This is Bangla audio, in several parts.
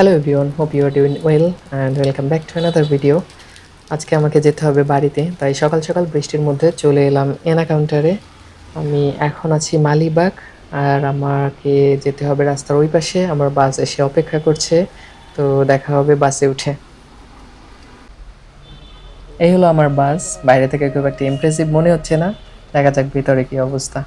Hello everyone hope you are doing well and welcome back to another video আজকে আমাকে যেতে হবে বাড়িতে, তাই সকাল সকাল বৃষ্টির মধ্যে চলে এলাম এনা কাউন্টারে আমি এখন আছি মালিবাগ আর আমাকে যেতে হবে রাস্তার ওই পাশে, আমার বাস এসে অপেক্ষা করছে, তো দেখা হবে বাসে উঠে। এই হলো আমার বাস, বাইরে থেকে খুব একটা ইমপ্রেসিভ মনে হচ্ছে না, দেখা যাক ভিতরে কি অবস্থা।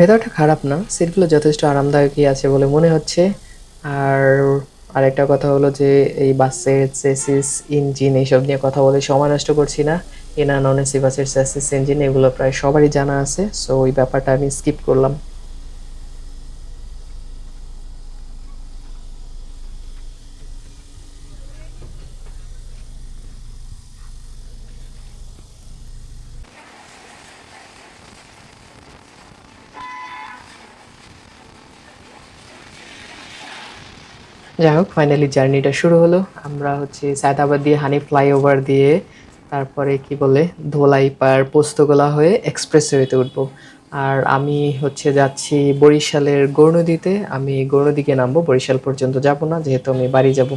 ভেতরটা খারাপ না সিটগুলো যথেষ্ট আরামদায়কই আছে বলে মনে হচ্ছে। আর আরেকটা কথা হলো যে, এই বাসের সেসিস ইঞ্জিন এইসব নিয়ে কথা বলে সময় নষ্ট করছি না। এনা নন এসি বাসের চেসিস ইঞ্জিন এগুলো প্রায় সবারই জানা আছে সো ওই ব্যাপারটা আমি স্কিপ করলাম। যাই হোক ফাইনালি জার্নিটা শুরু হলো। আমরা হচ্ছে সায়দাবাদ দিয়ে হানি ফ্লাইওভার দিয়ে তারপরে কি বলে, ধোলাই পার পোস্তগোলা হয়ে এক্সপ্রেসওয়েতে উঠবো। আর আমি হচ্ছে যাচ্ছি বরিশালের গৌরনদীতে। আমি গৌরনদীকে নামবো, বরিশাল পর্যন্ত যাব না, যেহেতু আমি বাড়ি যাব।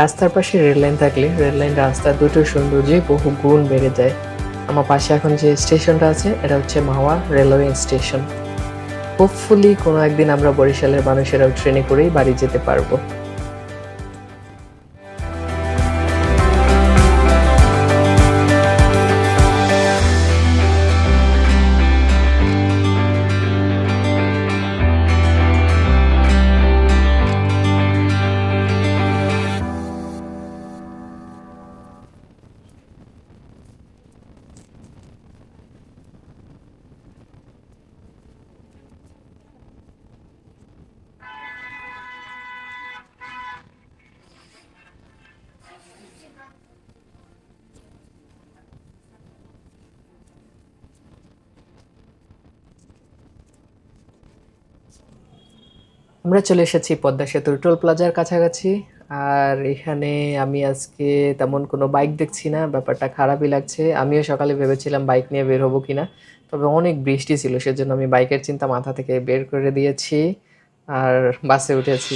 রাস্তার পাশে রেল লাইন থাকলে রেল লাইন রাস্তা দুটো সৌন্দর্যে বহু গুণ বেড়ে যায়। আমার পাশে এখন যে স্টেশনটা আছে, এটা হচ্ছে মাওয়া রেলওয়ে স্টেশন। হোপফুলি কোনো একদিন আমরা বরিশালের মানুষেরাও ট্রেনে করেই বাড়ি যেতে পারব। আমরা চলে এসেছি পদ্মা সেতুর টোল প্লাজার কাছাকাছি। আর এখানে আমি আজকে তেমন কোনো বাইক দেখছি না, ব্যাপারটা খারাপই লাগছে। আমিও সকালে ভেবেছিলাম বাইক নিয়ে বের হব কিনা, তবে অনেক বৃষ্টি ছিল, সেজন্য আমি বাইকের চিন্তা মাথা থেকে বের করে দিয়েছি আর বাসে উঠেছি।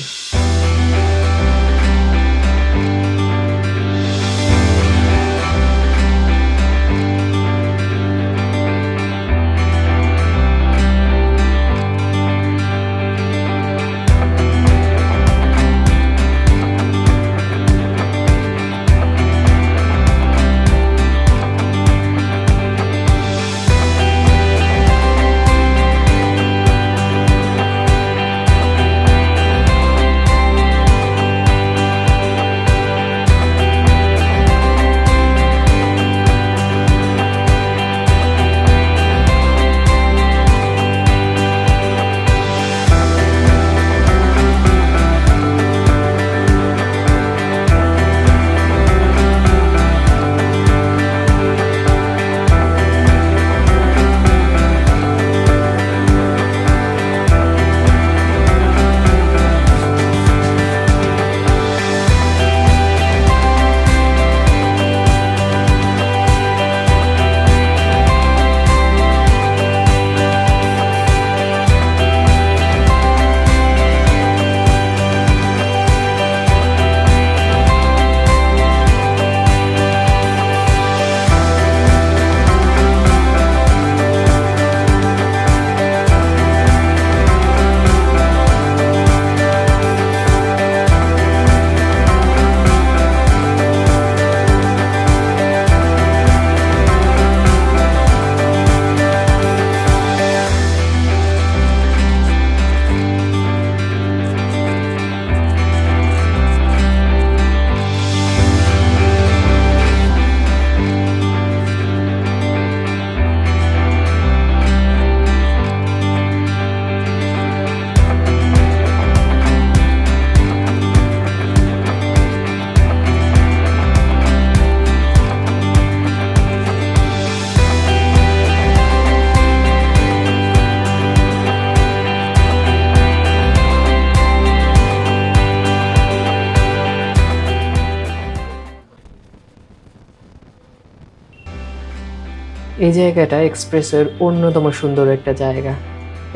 এই জায়গাটা এক্সপ্রেসের অন্যতম সুন্দর একটা জায়গা।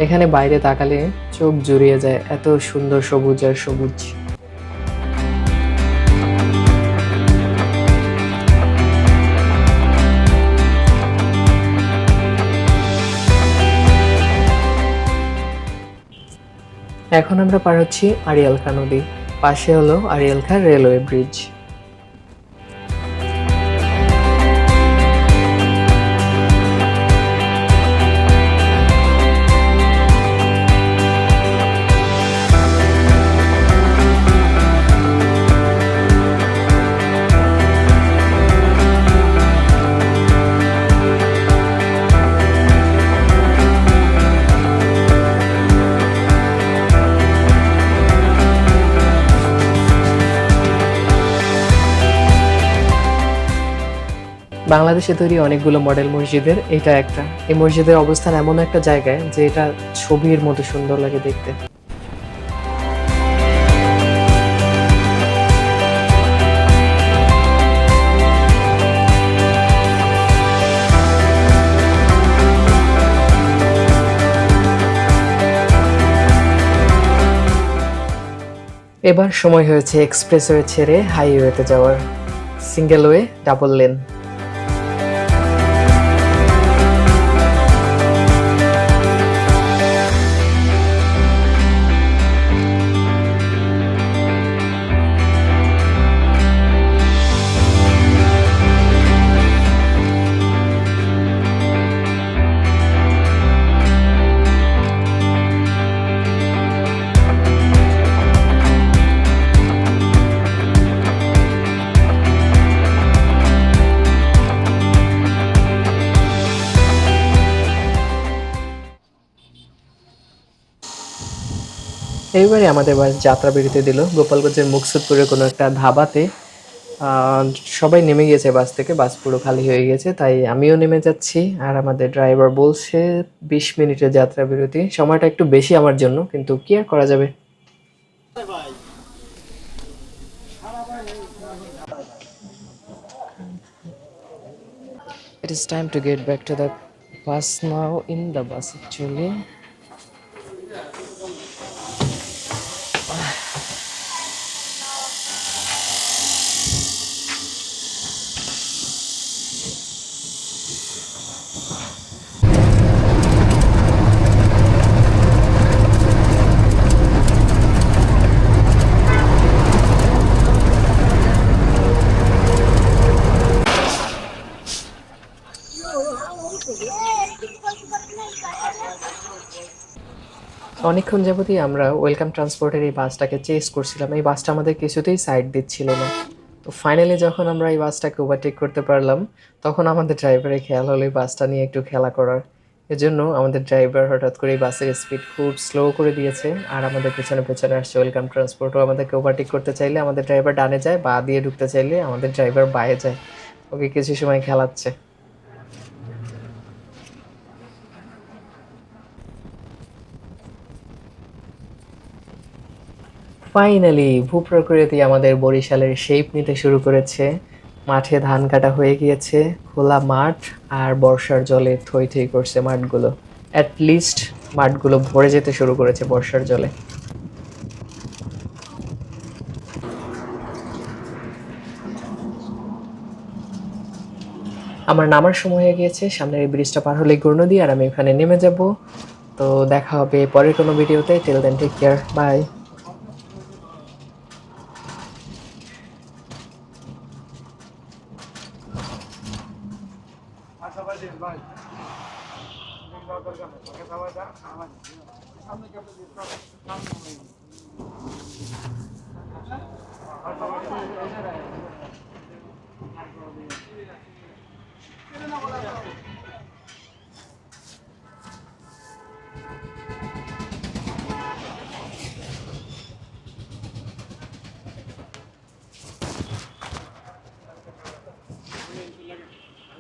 এখানে বাইরে তাকালে চোখ জুড়িয়ে যায় এত সুন্দর সবুজ আর সবুজ। এখন আমরা পার হচ্ছি আরিয়ালখা নদী। পাশে হলো আরিয়ালখা রেলওয়ে ব্রিজ। বাংলাদেশে তৈরি অনেকগুলো মডেল মসজিদের, এটা একটা। এই মসজিদের অবস্থান এমন একটা জায়গায় যে এটা ছবির মতো সুন্দর লাগে দেখতে। এবার সময় হয়েছে এক্সপ্রেসওয়ে ছেড়ে হাইওয়েতে যাওয়ার। সিঙ্গেল ওয়ে ডাবল লেন এইবারে আমাদের বাস যাত্রা বেরোতে দিল। গোপালগঞ্জের মুকসুদপুরের কোনো একটা ধাবাতে সবাই নেমে গিয়েছে বাস থেকে, বাস পুরো খালি হয়ে গেছে তাই আমিও নেমে যাচ্ছি। আর আমাদের ড্রাইভার বলছে, বিশ মিনিটের যাত্রা বিরতি। সময়টা একটু বেশি আমার জন্য, কিন্তু কি আর করা যাবে? It is time to get back to the bus now. In the bus, actually. অনেকক্ষণ যাবতই আমরা ওয়েলকাম ট্রান্সপোর্টের এই বাসটাকে চেস করছিলাম। এই বাসটা আমাদের কিছুতেই সাইড দিচ্ছিল না। তো ফাইনালি যখন আমরা এই বাসটাকে ওভারটেক করতে পারলাম, তখন আমাদের ড্রাইভারের খেয়াল হলো এই বাসটা নিয়ে একটু খেলা করার। এজন্য আমাদের ড্রাইভার হঠাৎ করে এই বাসের স্পিড খুব স্লো করে দিয়েছে আর আমাদের পেছনে পেছনে আসছে ওয়েলকাম ট্রান্সপোর্টও। আমাদেরকে ওভারটেক করতে চাইলে আমাদের ড্রাইভার ডানে যায়, বা দিয়ে ঢুকতে চাইলে আমাদের ড্রাইভার বায়ে যায়। ওকে কিছু সময় খেলাচ্ছে। ফাইনালি ভূপ্রকৃতি আমাদের বরিশালের শেপ নিতে শুরু করেছে। মাঠে ধান কাটা হয়ে গিয়েছে, খোলা মাঠ আর বর্ষার জলে থই থই করছে মাঠগুলো। অ্যাট লিস্ট মাঠগুলো ভরে যেতে শুরু করেছে বর্ষার জলে। আমার নামার সময় হয়ে গিয়েছে, সামনের এই ব্রিজটা পার হলে গর্ণদি আর আমি এখানে নেমে যাব। তো দেখা হবে পরের কোনো ভিডিওতে। Till then take care bye